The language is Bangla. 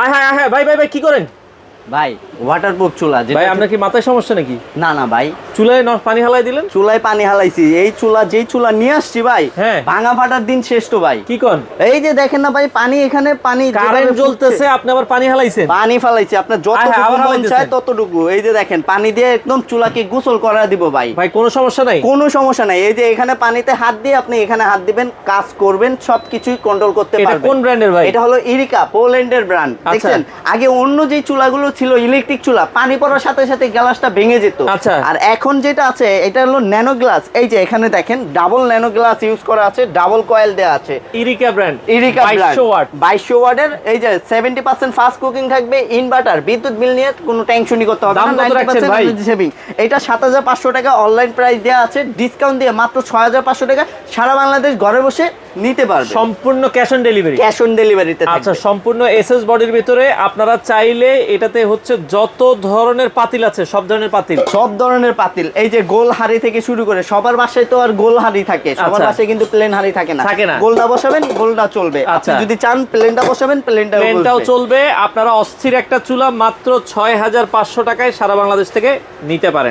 হ্যাঁ হ্যাঁ হ্যাঁ ভাই ভাই ভাই কি করেন? ভাই ওয়াটারপ্রুফ চুলা ভাই আপনার কি মাথায় সমস্যা নাকি? না না ভাই। চুলায় পানি হালাই দিলেন? চুলায় পানি হালাইছি। এই চুলা যেই চুলা নিয়ে আসছি ভাই হ্যাঁ। ভাঙা ফাটার দিন শেষ তো ভাই। কি কন? এই যে দেখেন না ভাই পানি এখানে পানি কারেন্ট জ্বলতেছে আপনি আবার পানি হালাইছেন? পানি ফালাইছি আপনার যতটুকু মন চায় ততটুকু। এই যে দেখেন পানি দিয়ে একদম চুলাকে গোসল করা দিব ভাই। ভাই কোনো সমস্যা নাই? কোনো সমস্যা নাই। এই যে এখানে পানিতে হাত দিয়ে আপনি এখানে হাত দিবেন কাজ করবেন সবকিছুই কন্ট্রোল করতে এটা পারবেন। কোন ব্র্যান্ডের ভাই? এটা হলো ইরিকা পোল্যান্ডের ব্র্যান্ড। দেখছেন? আগে অন্য যে চুলাগুলো ছিল ইলেকট্রিক চুলা পানি পড়ার সাথে সাথে গ্লাসটা ভেঙে যেত আচ্ছা। আর এখন যেটা আছে এটা হলো ন্যানো গ্লাস এই যে এখানে দেখেন ডাবল ন্যানো গ্লাস ইউজ করা আছে ডাবল কয়েল দেওয়া আছে ইরিকা ব্র্যান্ড ইরিকা 2200 ওয়াট বাইশশো ওয়াটের এই যে সেভেন্টি পার্সেন্ট ফাস্ট কুকিং থাকবে ইনভার্টার বিদ্যুৎ বিল নিয়ে কোনো টেনশনই করতে হবে না কত রাখছেন 90% ভাই? saving। এটা সাত হাজার পাঁচশো টাকা অনলাইন প্রাইস দেওয়া আছে ডিসকাউন্ট দিয়ে মাত্র ছয় হাজার পাঁচশো টাকা সারা বাংলাদেশ ঘরে বসে নিতে পারবে। সম্পূর্ণ cash on delivery cash on ডেলিভারিতে আচ্ছা সম্পূর্ণ এসএস বডির ভিতরে আপনারা চাইলে এটাতে হচ্ছে যত ধরনের পাতিল আছে সব ধরনের পাতিল। সব ধরনের পাতিল। এই যে গোল হাড়ি থেকে শুরু করে সবার বাসায় তো আর গোল হাড়ি থাকে। সবার আচ্ছা। বাসায় কিন্তু প্লেন হাড়ি থাকে না। থাকে না। গোলটা বসাবেন গোলটা চলবে। আপনি আচ্ছা। যদি চান প্লেনটা বসাবেন প্লেনটা প্লেনটাও চলবে। আপনারা অস্থির একটা চুলা মাত্র ছয় হাজার পাঁচশো টাকায় সারা বাংলাদেশ থেকে নিতে পারেন।